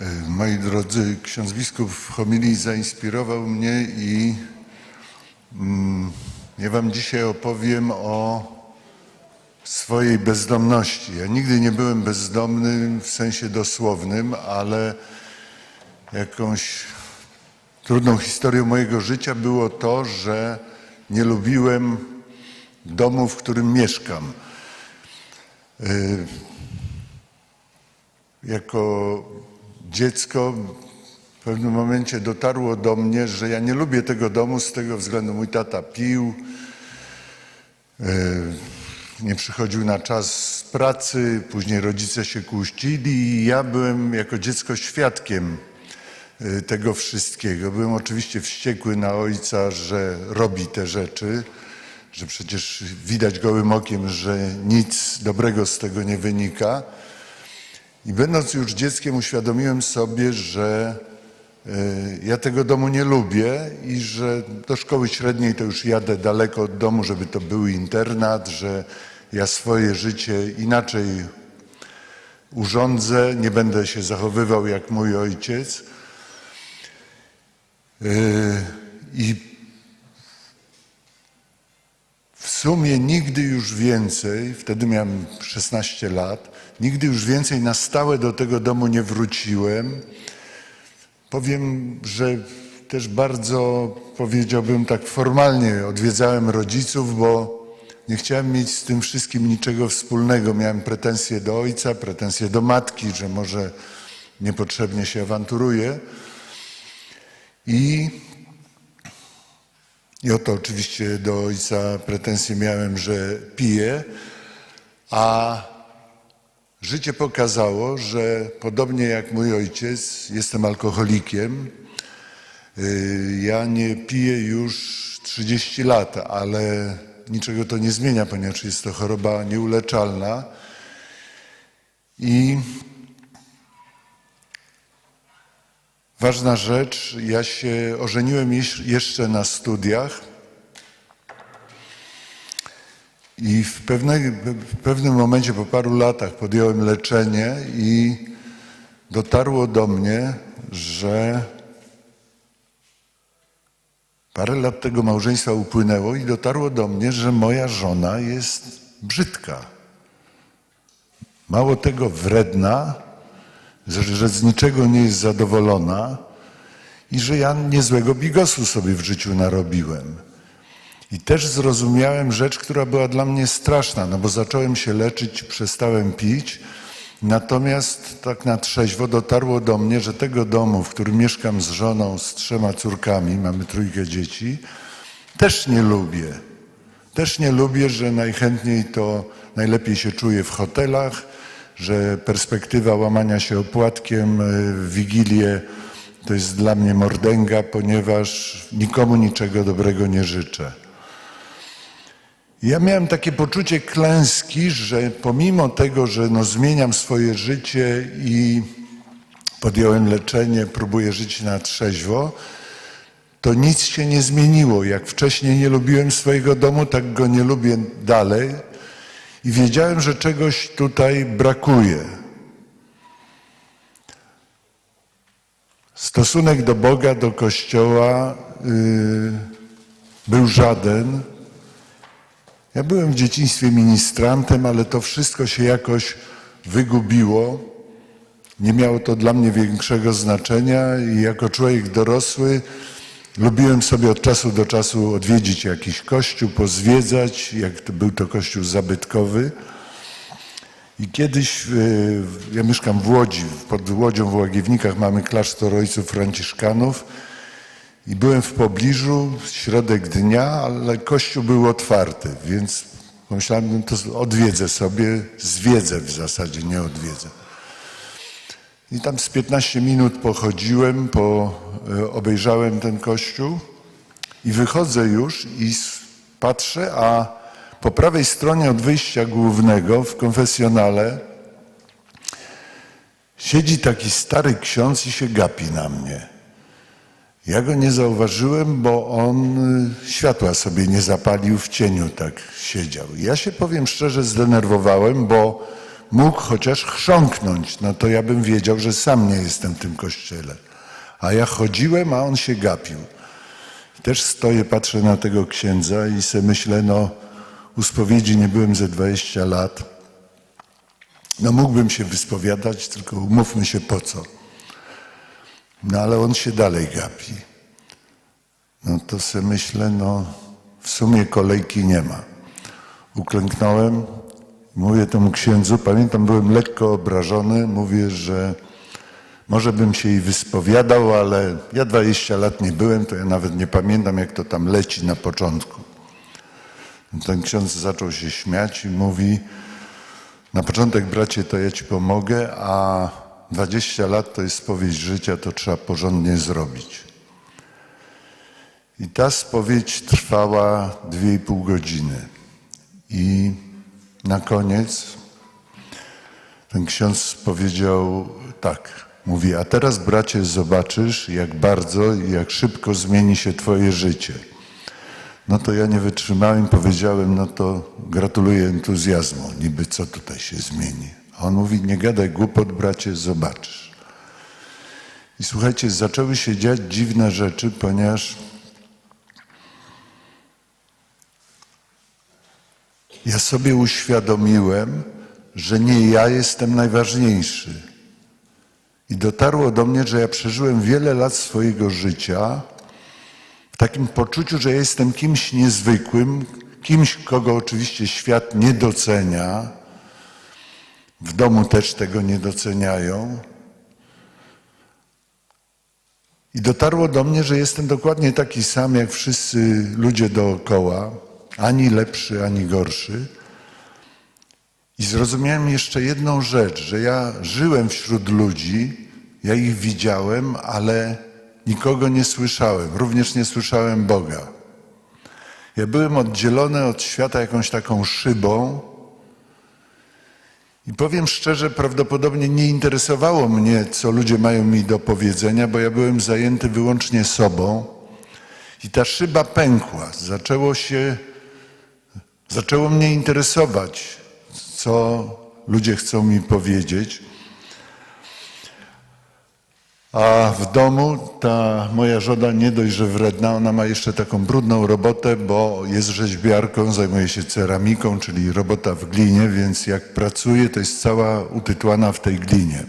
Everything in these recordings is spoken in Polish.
E, Moi drodzy, ksiądz biskup w homilii zainspirował mnie i mm, ja wam dzisiaj opowiem o swojej bezdomności. Ja nigdy nie byłem bezdomny w sensie dosłownym, ale jakąś trudną historią mojego życia było to, że nie lubiłem domu, w którym mieszkam. Y, Jako dziecko w pewnym momencie dotarło do mnie, że ja nie lubię tego domu z tego względu. Mój tata pił, y, nie przychodził na czas z pracy, później rodzice się kłócili i ja byłem jako dziecko świadkiem y, tego wszystkiego. Byłem oczywiście wściekły na ojca, że robi te rzeczy, że przecież widać gołym okiem, że nic dobrego z tego nie wynika. I będąc już dzieckiem uświadomiłem sobie, że y, ja tego domu nie lubię i że do szkoły średniej to już jadę daleko od domu, żeby to był internat, że ja swoje życie inaczej urządzę, nie będę się zachowywał jak mój ojciec. Y, I w sumie nigdy już więcej, wtedy miałem 16 lat, nigdy już więcej na stałe do tego domu nie wróciłem. Powiem, że też bardzo, powiedziałbym tak formalnie, odwiedzałem rodziców, bo nie chciałem mieć z tym wszystkim niczego wspólnego. Miałem pretensje do ojca, pretensje do matki, że może niepotrzebnie się awanturuje. I i oto oczywiście do ojca pretensje miałem, że piję, a życie pokazało, że podobnie jak mój ojciec, jestem alkoholikiem. Y, Ja nie piję już 30 lat, ale niczego to nie zmienia, ponieważ jest to choroba nieuleczalna. I Ważna rzecz, ja się ożeniłem jeszcze na studiach i w, pewnej, w pewnym momencie, po paru latach podjąłem leczenie i dotarło do mnie, że parę lat tego małżeństwa upłynęło i dotarło do mnie, że moja żona jest brzydka. Mało tego, wredna, że, że z niczego nie jest zadowolona i że ja niezłego bigosu sobie w życiu narobiłem. I też zrozumiałem rzecz, która była dla mnie straszna, no bo zacząłem się leczyć, przestałem pić, natomiast tak na trzeźwo dotarło do mnie, że tego domu, w którym mieszkam z żoną, z trzema córkami, mamy trójkę dzieci, też nie lubię. Też nie lubię, że najchętniej to najlepiej się czuję w hotelach, że perspektywa łamania się opłatkiem y, w Wigilię to jest dla mnie mordęga, ponieważ nikomu niczego dobrego nie życzę. Ja miałem takie poczucie klęski, że pomimo tego, że no zmieniam swoje życie i podjąłem leczenie, próbuję żyć na trzeźwo, to nic się nie zmieniło. Jak wcześniej nie lubiłem swojego domu, tak go nie lubię dalej. I wiedziałem, że czegoś tutaj brakuje. Stosunek do Boga, do Kościoła yy, był żaden. Ja byłem w dzieciństwie ministrantem, ale to wszystko się jakoś wygubiło. Nie miało to dla mnie większego znaczenia i jako człowiek dorosły lubiłem sobie od czasu do czasu odwiedzić jakiś kościół, pozwiedzać, jak to był to kościół zabytkowy. I kiedyś, y, ja mieszkam w Łodzi, pod Łodzią w Łagiewnikach mamy klasztor ojców franciszkanów i byłem w pobliżu, środek dnia, ale kościół był otwarty, więc pomyślałem, no to odwiedzę sobie, zwiedzę w zasadzie, nie odwiedzę. I tam z 15 minut pochodziłem, po, e, obejrzałem ten kościół i wychodzę już i patrzę, a po prawej stronie od wyjścia głównego w konfesjonale siedzi taki stary ksiądz i się gapi na mnie. Ja go nie zauważyłem, bo on y, światła sobie nie zapalił w cieniu, tak siedział. Ja się powiem szczerze zdenerwowałem, bo mógł chociaż chrząknąć, no to ja bym wiedział, że sam nie jestem w tym kościele. A ja chodziłem, a on się gapił. Też stoję, patrzę na tego księdza i sobie myślę, no u spowiedzi nie byłem ze 20 lat. No mógłbym się wyspowiadać, tylko umówmy się po co. No ale on się dalej gapi. No to sobie myślę, no w sumie kolejki nie ma. Uklęknąłem, mówię temu księdzu, pamiętam, byłem lekko obrażony, mówię, że może bym się jej wyspowiadał, ale ja 20 lat nie byłem, to ja nawet nie pamiętam, jak to tam leci na początku. Ten ksiądz zaczął się śmiać i mówi, na początek, bracie, to ja ci pomogę, a 20 lat to jest spowiedź życia, to trzeba porządnie zrobić. I ta spowiedź trwała 2,5 godziny. I na koniec ten ksiądz powiedział tak, mówi, a teraz bracie zobaczysz, jak bardzo i jak szybko zmieni się twoje życie. No to ja nie wytrzymałem, powiedziałem, no to gratuluję entuzjazmu, niby co tutaj się zmieni. On mówi, nie gadaj głupot, bracie, zobaczysz. I słuchajcie, zaczęły się dziać dziwne rzeczy, ponieważ ja sobie uświadomiłem, że nie ja jestem najważniejszy. I dotarło do mnie, że ja przeżyłem wiele lat swojego życia w takim poczuciu, że ja jestem kimś niezwykłym, kimś, kogo oczywiście świat nie docenia. W domu też tego nie doceniają. I dotarło do mnie, że jestem dokładnie taki sam jak wszyscy ludzie dookoła, ani lepszy, ani gorszy. I zrozumiałem jeszcze jedną rzecz, że ja żyłem wśród ludzi, ja ich widziałem, ale nikogo nie słyszałem, również nie słyszałem Boga. Ja byłem oddzielony od świata jakąś taką szybą i powiem szczerze, prawdopodobnie nie interesowało mnie, co ludzie mają mi do powiedzenia, bo ja byłem zajęty wyłącznie sobą i ta szyba pękła. Zaczęło się, zaczęło mnie interesować, co ludzie chcą mi powiedzieć. A w domu ta moja żona nie dość, że wredna, ona ma jeszcze taką brudną robotę, bo jest rzeźbiarką, zajmuje się ceramiką, czyli robota w glinie, więc jak pracuje, to jest cała utytłana w tej glinie.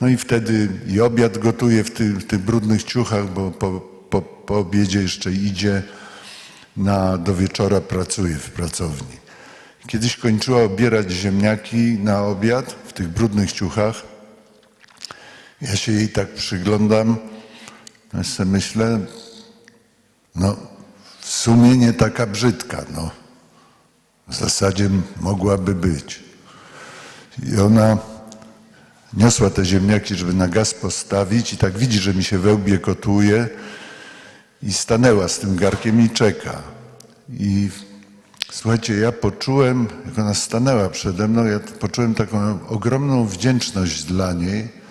No i wtedy i obiad gotuje w, ty, w tych brudnych ciuchach, bo po, po, po obiedzie jeszcze idzie na, do wieczora pracuje w pracowni. Kiedyś kończyła obierać ziemniaki na obiad w tych brudnych ciuchach. Ja się jej tak przyglądam, ja sobie myślę, no w sumie nie taka brzydka, no. W zasadzie mogłaby być. I ona niosła te ziemniaki, żeby na gaz postawić i tak widzi, że mi się wełbie kotuje i stanęła z tym garkiem i czeka. I słuchajcie, ja poczułem, jak ona stanęła przede mną, ja poczułem taką ogromną wdzięczność dla niej,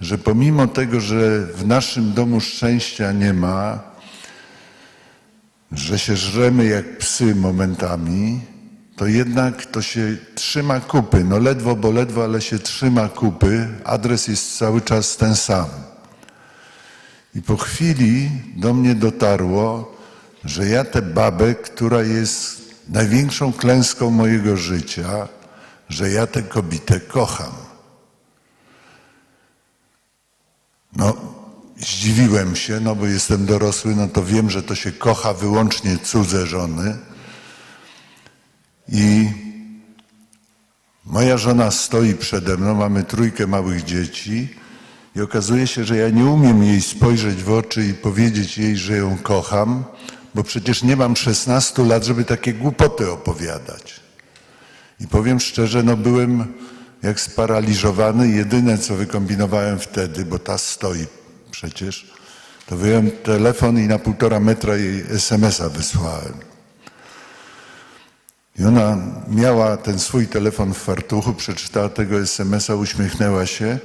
że pomimo tego, że w naszym domu szczęścia nie ma, że się żremy jak psy momentami, to jednak to się trzyma kupy. No ledwo, bo ledwo, ale się trzyma kupy. Adres jest cały czas ten sam. I po chwili do mnie dotarło, że ja tę babę, która jest największą klęską mojego życia, że ja tę kobietę kocham. No, zdziwiłem się, no bo jestem dorosły, no to wiem, że to się kocha wyłącznie cudze żony. I moja żona stoi przede mną, mamy trójkę małych dzieci i okazuje się, że ja nie umiem jej spojrzeć w oczy i powiedzieć jej, że ją kocham, bo przecież nie mam 16 lat, żeby takie głupoty opowiadać. I powiem szczerze, no byłem jak sparaliżowany. Jedyne, co wykombinowałem wtedy, bo ta stoi przecież, to wyjąłem telefon i na półtora metra jej SMS-a wysłałem. I ona miała ten swój telefon w fartuchu, przeczytała tego SMS-a, uśmiechnęła się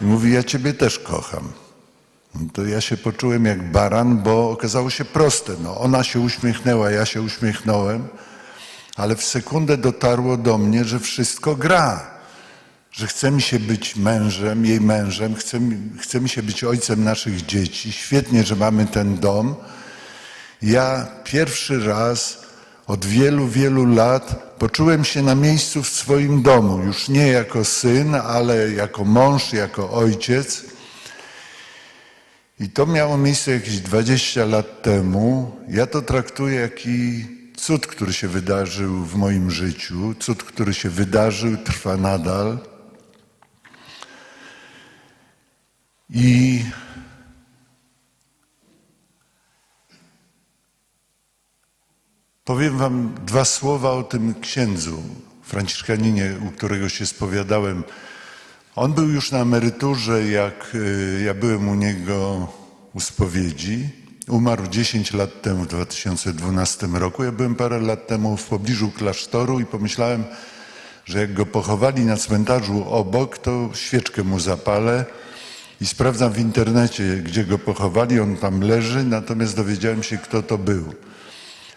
i mówi, ja ciebie też kocham. No to ja się poczułem jak baran, bo okazało się proste. No, ona się uśmiechnęła, ja się uśmiechnąłem, ale w sekundę dotarło do mnie, że wszystko gra. Że chce mi się być mężem, jej mężem, chce, mi- chce mi się być ojcem naszych dzieci. Świetnie, że mamy ten dom. Ja pierwszy raz od wielu, wielu lat poczułem się na miejscu w swoim domu. Już nie jako syn, ale jako mąż, jako ojciec. I to miało miejsce jakieś 20 lat temu. Ja to traktuję jak cud, który się wydarzył w moim życiu. Cud, który się wydarzył, trwa nadal. I powiem Wam dwa słowa o tym księdzu, franciszkaninie, u którego się spowiadałem. On był już na emeryturze, jak y, ja byłem u niego u spowiedzi. Umarł 10 lat temu, w 2012 roku. Ja byłem parę lat temu w pobliżu klasztoru i pomyślałem, że jak go pochowali na cmentarzu obok, to świeczkę mu zapalę i sprawdzam w internecie, gdzie go pochowali. On tam leży, natomiast dowiedziałem się, kto to był.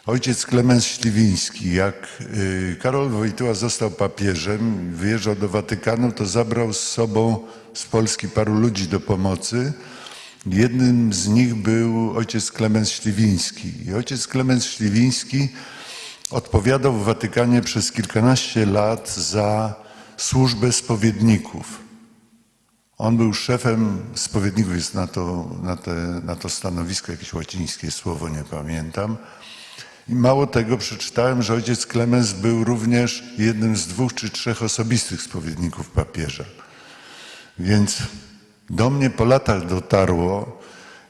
Ojciec Klemens Śliwiński, jak y, Karol Wojtyła został papieżem, wyjeżdżał do Watykanu, to zabrał z sobą z Polski paru ludzi do pomocy. Jednym z nich był ojciec Klemens Śliwiński. I ojciec Klemens Śliwiński odpowiadał w Watykanie przez kilkanaście lat za służbę spowiedników. On był szefem spowiedników, jest na to, na, te, na to stanowisko jakieś łacińskie słowo, nie pamiętam. I mało tego, przeczytałem, że ojciec Klemens był również jednym z dwóch czy trzech osobistych spowiedników papieża. Więc do mnie po latach dotarło,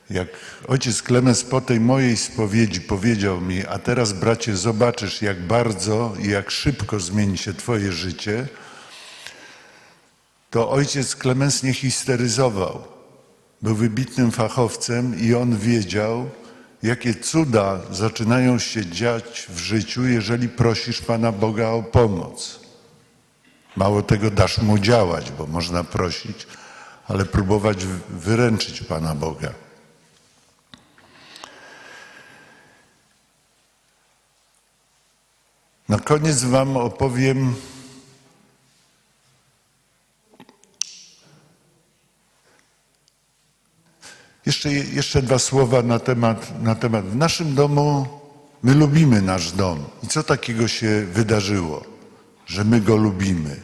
jak ojciec Klemens po tej mojej spowiedzi powiedział mi, a teraz bracie zobaczysz jak bardzo i jak szybko zmieni się twoje życie, to ojciec Klemens nie histeryzował. Był wybitnym fachowcem i on wiedział, jakie cuda zaczynają się dziać w życiu, jeżeli prosisz Pana Boga o pomoc. Mało tego, dasz mu działać, bo można prosić, ale próbować wyręczyć Pana Boga. Na koniec Wam opowiem Jeszcze, jeszcze dwa słowa na temat, na temat. W naszym domu my lubimy nasz dom. I co takiego się wydarzyło, że my go lubimy?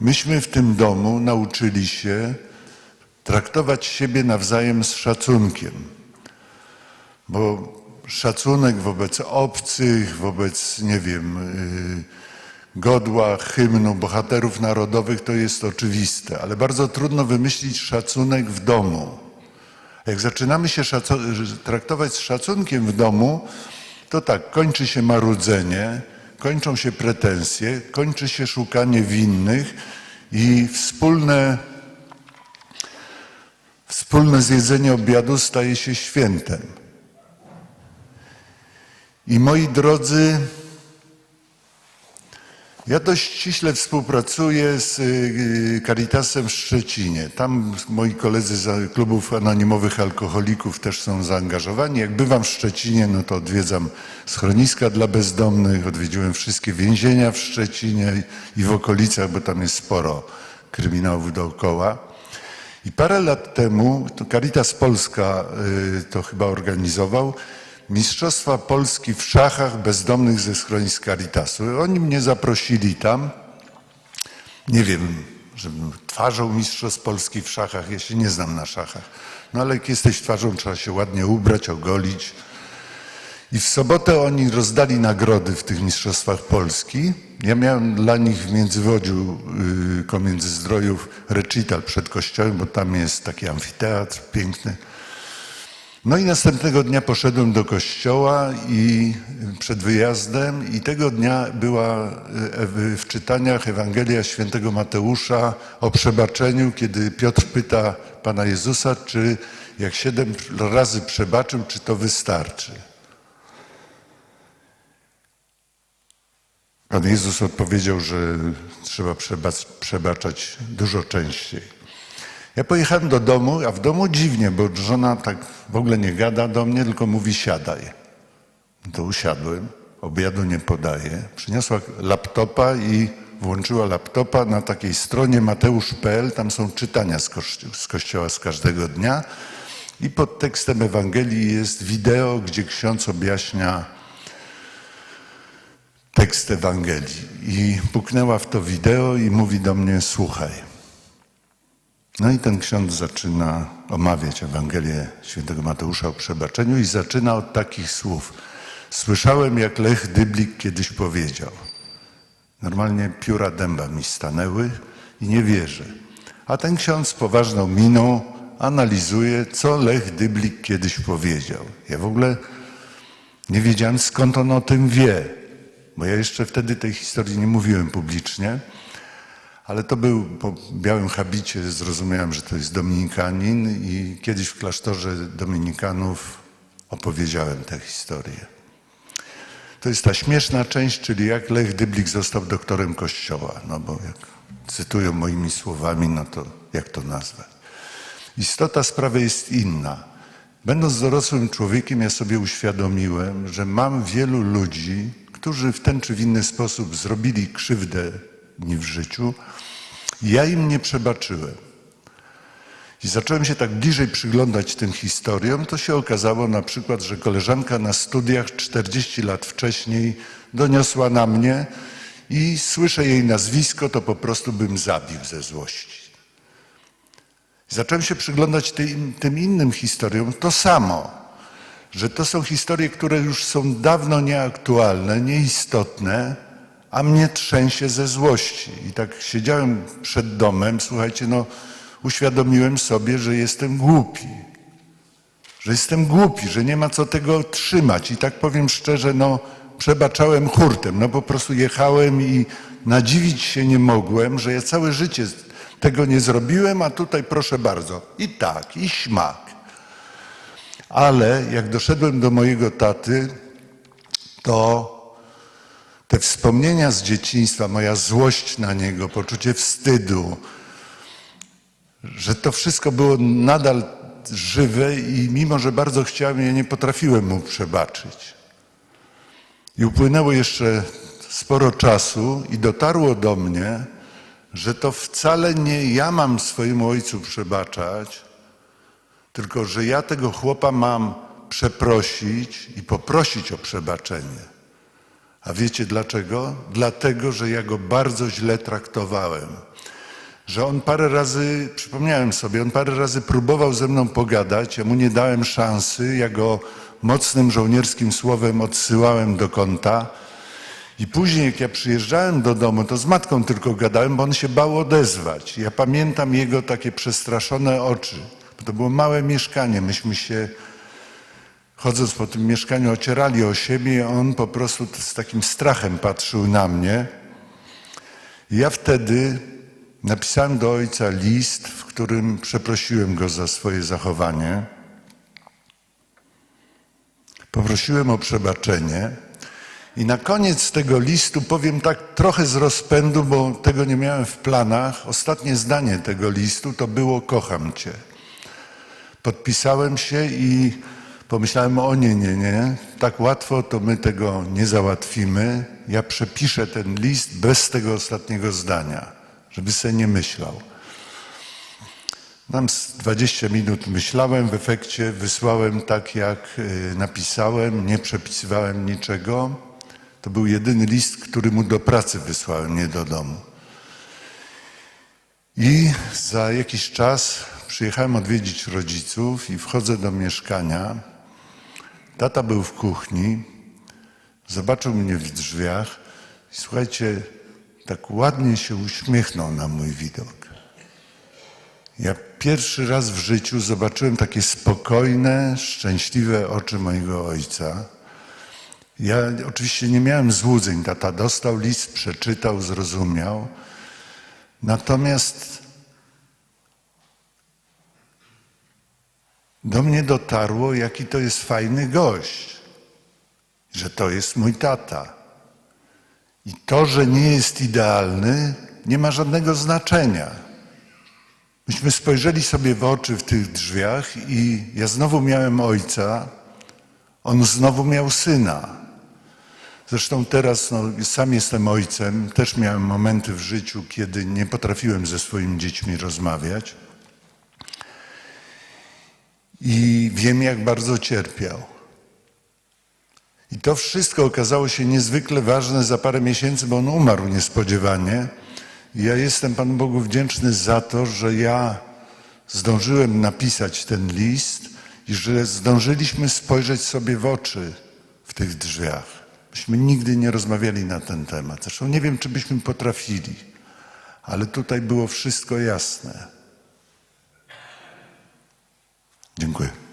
Myśmy w tym domu nauczyli się traktować siebie nawzajem z szacunkiem. Bo szacunek wobec obcych, wobec, nie wiem, yy, godła, hymnu, bohaterów narodowych to jest oczywiste, ale bardzo trudno wymyślić szacunek w domu. Jak zaczynamy się traktować z szacunkiem w domu, to tak, kończy się marudzenie, kończą się pretensje, kończy się szukanie winnych i wspólne, wspólne zjedzenie obiadu staje się świętem. I moi drodzy, ja dość ściśle współpracuję z y, Caritasem w Szczecinie. Tam moi koledzy z klubów anonimowych alkoholików też są zaangażowani. Jak bywam w Szczecinie, no to odwiedzam schroniska dla bezdomnych, odwiedziłem wszystkie więzienia w Szczecinie i w okolicach, bo tam jest sporo kryminałów dookoła. I parę lat temu, to Caritas Polska y, to chyba organizował, Mistrzostwa Polski w szachach bezdomnych ze schronisk Caritasu. Oni mnie zaprosili tam. Nie wiem, żebym twarzą Mistrzostw Polski w szachach, ja się nie znam na szachach. No ale jak jesteś twarzą, trzeba się ładnie ubrać, ogolić. I w sobotę oni rozdali nagrody w tych Mistrzostwach Polski. Ja miałem dla nich w Międzywodziu yy, Międzyzdrojów recital przed kościołem, bo tam jest taki amfiteatr piękny. No i następnego dnia poszedłem do kościoła i przed wyjazdem i tego dnia była e, w- czytaniach Ewangelia Świętego Mateusza o przebaczeniu, kiedy Piotr pyta Pana Jezusa, czy jak siedem razy przebaczył, czy to wystarczy. Pan Jezus odpowiedział, że trzeba przebacz, przebaczać dużo częściej. Ja pojechałem do domu, a w domu dziwnie, bo żona tak w ogóle nie gada do mnie, tylko mówi siadaj. To usiadłem, obiadu nie podaje. Przyniosła laptopa i włączyła laptopa na takiej stronie mateusz.pl, tam są czytania z, kości- z kościoła z każdego dnia i pod tekstem Ewangelii jest wideo, gdzie ksiądz objaśnia tekst Ewangelii. I puknęła w to wideo i mówi do mnie, słuchaj. No i ten ksiądz zaczyna omawiać Ewangelię świętego Mateusza o przebaczeniu i zaczyna od takich słów. Słyszałem, jak Lech Dyblik kiedyś powiedział. Normalnie pióra dęba mi stanęły i nie wierzę. A ten ksiądz z poważną miną analizuje, co Lech Dyblik kiedyś powiedział. Ja w ogóle nie wiedziałem, skąd on o tym wie, bo ja jeszcze wtedy tej historii nie mówiłem publicznie, ale to był po białym habicie, zrozumiałem, że to jest dominikanin i kiedyś w klasztorze dominikanów opowiedziałem tę historię. To jest ta śmieszna część, czyli jak Lech Dyblik został doktorem kościoła, no bo jak cytują moimi słowami, no to jak to nazwać? Istota sprawy jest inna. Będąc dorosłym człowiekiem, ja sobie uświadomiłem, że mam wielu ludzi, którzy w ten czy w inny sposób zrobili krzywdę mi w życiu. i Ja im nie przebaczyłem. I zacząłem się tak bliżej przyglądać tym historiom, to się okazało na przykład, że koleżanka na studiach 40 lat wcześniej doniosła na mnie i słyszę jej nazwisko, to po prostu bym zabił ze złości. Zacząłem się przyglądać tym, tym innym historiom, to samo, że to są historie, które już są dawno nieaktualne, nieistotne, a mnie trzęsie ze złości. I tak siedziałem przed domem, słuchajcie, no uświadomiłem sobie, że jestem głupi. Że jestem głupi, że nie ma co tego trzymać. I tak powiem szczerze, no przebaczałem hurtem. No po prostu jechałem i nadziwić się nie mogłem, że ja całe życie tego nie zrobiłem, a tutaj proszę bardzo. I tak, i śmak. Ale jak doszedłem do mojego taty, to te wspomnienia z dzieciństwa, moja złość na niego, poczucie wstydu, że to wszystko było nadal żywe i mimo, że bardzo chciałem, ja nie potrafiłem mu przebaczyć. I upłynęło jeszcze sporo czasu i dotarło do mnie, że to wcale nie ja mam swojemu ojcu przebaczać, tylko że ja tego chłopa mam przeprosić i poprosić o przebaczenie. A wiecie dlaczego? Dlatego, że ja go bardzo źle traktowałem. Że on parę razy, przypomniałem sobie, on parę razy próbował ze mną pogadać, ja mu nie dałem szansy, ja go mocnym żołnierskim słowem odsyłałem do kąta. I później, jak ja przyjeżdżałem do domu, to z matką tylko gadałem, bo on się bał odezwać. Ja pamiętam jego takie przestraszone oczy. To było małe mieszkanie. Myśmy się, chodząc po tym mieszkaniu, ocierali o siebie, a on po prostu z takim strachem patrzył na mnie. I ja wtedy napisałem do ojca list, w którym przeprosiłem go za swoje zachowanie. Poprosiłem o przebaczenie. I na koniec tego listu powiem tak trochę z rozpędu, bo tego nie miałem w planach. Ostatnie zdanie tego listu to było kocham cię. Podpisałem się i pomyślałem o nie, nie, nie. Tak łatwo to my tego nie załatwimy. Ja przepiszę ten list bez tego ostatniego zdania, żeby sobie nie myślał. Tam z 20 minut myślałem, w efekcie wysłałem tak, jak y, napisałem, nie przepisywałem niczego. To był jedyny list, który mu do pracy wysłałem, nie do domu. I za jakiś czas przyjechałem odwiedzić rodziców i wchodzę do mieszkania. Tata był w kuchni, zobaczył mnie w drzwiach i słuchajcie, tak ładnie się uśmiechnął na mój widok. Ja pierwszy raz w życiu zobaczyłem takie spokojne, szczęśliwe oczy mojego ojca. Ja oczywiście nie miałem złudzeń. Tata dostał list, przeczytał, zrozumiał. Natomiast do mnie dotarło, jaki to jest fajny gość, że to jest mój tata. I to, że nie jest idealny, nie ma żadnego znaczenia. Myśmy spojrzeli sobie w oczy w tych drzwiach i ja znowu miałem ojca, on znowu miał syna. Zresztą teraz no, sam jestem ojcem, też miałem momenty w życiu, kiedy nie potrafiłem ze swoimi dziećmi rozmawiać. I wiem, jak bardzo cierpiał. I to wszystko okazało się niezwykle ważne za parę miesięcy, bo on umarł niespodziewanie. I ja jestem Panu Bogu wdzięczny za to, że ja zdążyłem napisać ten list i że zdążyliśmy spojrzeć sobie w oczy w tych drzwiach. Myśmy nigdy nie rozmawiali na ten temat. Zresztą nie wiem, czy byśmy potrafili, ale tutaj było wszystko jasne. Dziękuję.